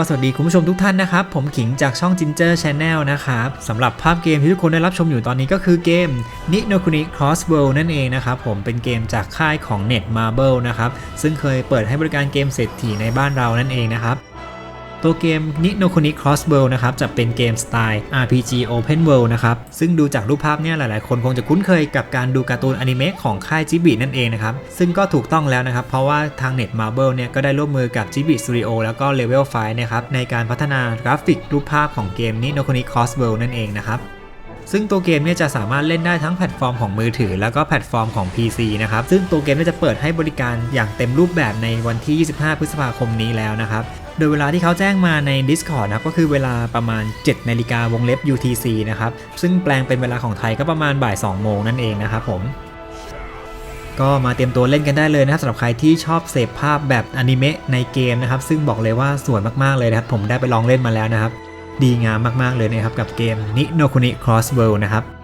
ก็สวัสดีคุณผู้ชมทุกท่านนะครับ ผมขิงจากช่อง Ginger Channel นะครับสำหรับภาพเกมที่ทุกคนได้รับชมอยู่ตอนนี้ก็คือเกม n i no Kuni Cross World นั่นเองนะครับ ผมเป็นเกมจากค่ายของ Net Marble นะครับ ซึ่งเคยเปิดให้บริการเกมเศรษฐีในบ้านเรานั่นเองนะครับ ตัวเกม n i no Kuni Cross World นะครับจะเป็นเกมสไตล์ RPG Open World นะครับ ซึ่งดูจากรูปภาพเนี่ยหลายๆ คนคงจะคุ้นเคยกับการดูการ์ตูนอนิเมะของค่ายจิบินั่นเองนะครับ ซึ่งก็ถูกต้องแล้วนะครับ เพราะว่าทาง Net Marble เนี่ยก็ได้ร่วมมือกับ Ghibli Studio แล้วก็ Level 5นะครับในการพัฒนากราฟิกรูปภาพของเกม n i no Kuni Cross World นั่นเองนะครับซึ่งตัวเกมเนี่ยจะสามารถเล่นได้ทั้งแพลตฟอร์มของมือถือ แล้วก็แพลตฟอร์มของ PC นะครับ ซึ่งตัวเกมเนี่ยจะเปิดให้บริการอย่างเต็มรูปแบบในวันที่ 25 พฤษภาคมนี้แล้วนะครับ โดยเวลาที่เขาแจ้งมาใน Discord นะครับก็คือเวลาประมาณ7นาฬิกาวงเล็บ UTC นะครับ ซึ่งแปลงเป็นเวลาของไทยก็ประมาณบ่าย 2 โมงนั่นเองนะครับผม ก็มาเตรียมตัวเล่นกันได้เลยนะครับสำหรับใครที่ชอบเสพภาพแบบอนิเมะในเกมนะครับ ซึ่งบอกเลยว่าสวยมากๆเลยนะครับ ผมได้ไปลองเล่นมาแล้วนะครับ ดีงามมากๆเลยนะครับกับเกม Ni no Kuni Cross World นะครับ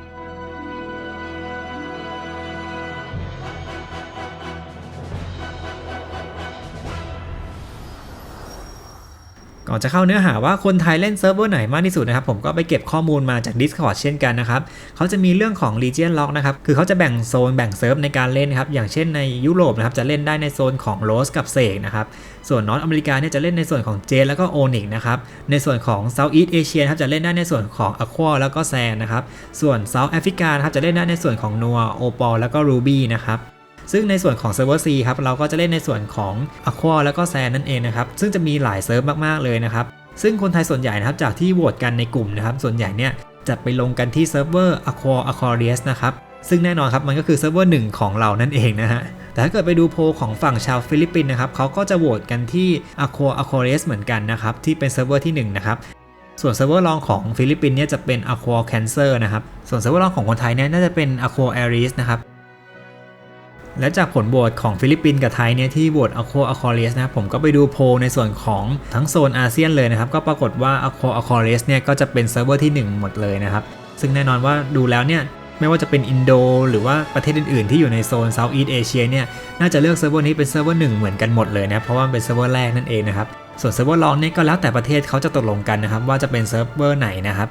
ก่อนจะเข้าเนื้อหาว่าคนไทยเล่นเซิร์ฟเวอร์ไหนมากที่สุดนะครับผมก็ไปเก็บข้อมูลมาจาก Discord เช่นกันนะครับเขาจะมีเรื่องของ Region Lock นะครับคือเขาจะแบ่งโซนแบ่งเซิร์ฟในการเล่นนครับอย่างเช่นในยุโรปนะครับจะเล่นได้ในโซนของโรสกับเซกนะครับส่วนนอตอเมริกาเนี่ยจะเล่นในส่วนของเจนแล้วก็โอนิกนะครับในส่วนของ Southeast Asia นะครับจะเล่นได้ในส่วนของ Aqua แล้วก็แซนนะครับส่วน South Africa นะครับจะเล่นได้ในส่วนของ Noah Opal แล้วก็ Ruby นะครับ ซึ่งในส่วนของเซิร์ฟเวอร์ C ครับเราก็จะเล่นในส่วนของ Aqua แล้วก็แซนนั่นเองนะครับ ซึ่งจะมีหลายเซิร์ฟมากๆเลยนะครับ ซึ่งคนไทยส่วนใหญ่นะครับจากที่โหวตกันในกลุ่มนะครับส่วนใหญ่เนี่ยจะไปลงกันที่เซิร์ฟเวอร์ Aqua Aquarius นะครับซึ่งแน่นอนครับมันก็คือเซิร์ฟเวอร์หนึ่งของเรานั่นเองนะฮะแต่ถ้าเกิดไปดูโพของฝั่งชาวฟิลิปปินส์นะครับเขาก็จะโหวตกันที่ Aqua Aquarius เหมือนกันนะครับที่เป็นเซิร์ฟเวอร์ที่หนึ่งนะครับส่วนเซิร์ฟเวอร์รองของฟิลิปปินส์เนี่ยจะเป็น Aqua Cancer นะครับส่วนเซิร์ฟเวอร์รองของคนไทยเนี่ยน่าจะเป็น Aqua Aries นะครับ และจากผลโหวตของฟิลิปปินส์กับไทยเนี่ยที่โหวต Aqua Aquarius นะครับผมก็ไปดูโพลในส่วนของทั้งโซนอาเซียนเลยนะครับ ก็ปรากฏว่า Aqua Aquarius เนี่ยก็จะเป็นเซิร์ฟเวอร์ที่ 1 หมดเลยนะครับ ซึ่งแน่นอนว่าดูแล้วเนี่ยไม่ว่าจะเป็นอินโดหรือว่าประเทศอื่นๆ ที่อยู่ในโซน Southeast Asia เนี่ยน่าจะเลือกเซิร์ฟเวอร์นี้เป็นเซิร์ฟเวอร์หนึ่งเหมือนกันหมดเลยนะเพราะว่าเป็นเซิร์ฟเวอร์แรกนั่นเองนะครับส่วนเซิร์ฟเวอร์รองเนี่ยก็แล้วแต่ประเทศเขาจะตกลงกันนะครับว่าจะเป็นเซิร์ฟเวอร์ไหนนะครับ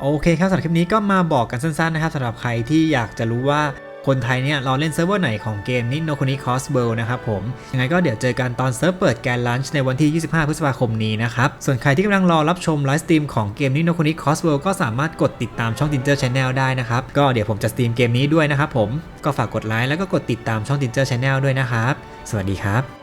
โอเคครับสำหรับคลิปนี้ก็มาบอกกันสั้นๆนะครับสำหรับใครที่อยากจะรู้ว่า คนไทยเนี่ยเราเล่นเซิร์ฟเวอร์ไหนของเกมนี้ No Kuni Cross World นะครับผม ยังไงก็เดี๋ยวเจอกันตอนเซิร์ฟเปิดแกนลันช์ในวันที่ 25 พฤษภาคมนี้นะครับ ส่วนใครที่กำลังรอรับชมไลฟ์สตรีมของเกมนี้ No Kuni Cross World ก็สามารถกดติดตามช่องจินเจอร์แชนแนลได้นะครับ ก็เดี๋ยวผมจะสตรีมเกมนี้ด้วยนะครับผม ก็ฝากกดไลค์แล้วก็กดติดตามช่องจินเจอร์แชนแนลด้วยนะครับ สวัสดีครับ